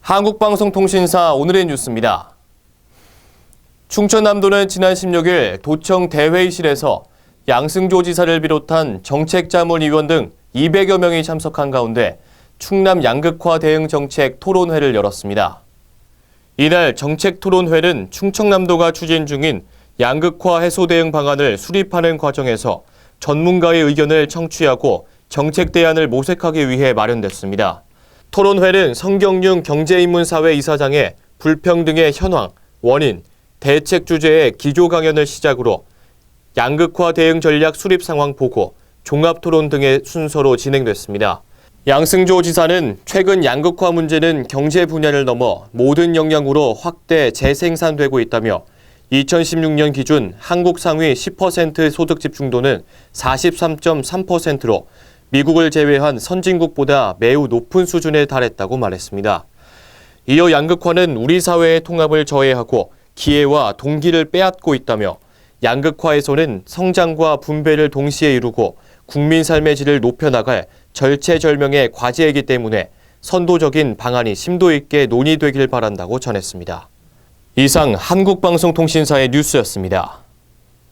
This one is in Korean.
한국방송통신사 오늘의 뉴스입니다. 충청남도는 지난 16일 도청 대회의실에서 양승조 지사를 비롯한 정책자문위원 등 200여 명이 참석한 가운데 충남 양극화 대응 정책 토론회를 열었습니다. 이날 정책 토론회는 충청남도가 추진 중인 양극화 해소 대응 방안을 수립하는 과정에서 전문가의 의견을 청취하고 정책 대안을 모색하기 위해 마련됐습니다. 토론회는 성경윤 경제인문사회 이사장의 불평등의 현황, 원인, 대책 주제의 기조 강연을 시작으로 양극화 대응 전략 수립 상황 보고, 종합 토론 등의 순서로 진행됐습니다. 양승조 지사는 최근 양극화 문제는 경제 분야를 넘어 모든 영역으로 확대 재생산되고 있다며 2016년 기준 한국 상위 10% 소득 집중도는 43.3%로 미국을 제외한 선진국보다 매우 높은 수준에 달했다고 말했습니다. 이어 양극화는 우리 사회의 통합을 저해하고 기회와 동기를 빼앗고 있다며 양극화에서는 성장과 분배를 동시에 이루고 국민 삶의 질을 높여나갈 절체절명의 과제이기 때문에 선도적인 방안이 심도 있게 논의되길 바란다고 전했습니다. 이상 한국방송통신사의 뉴스였습니다.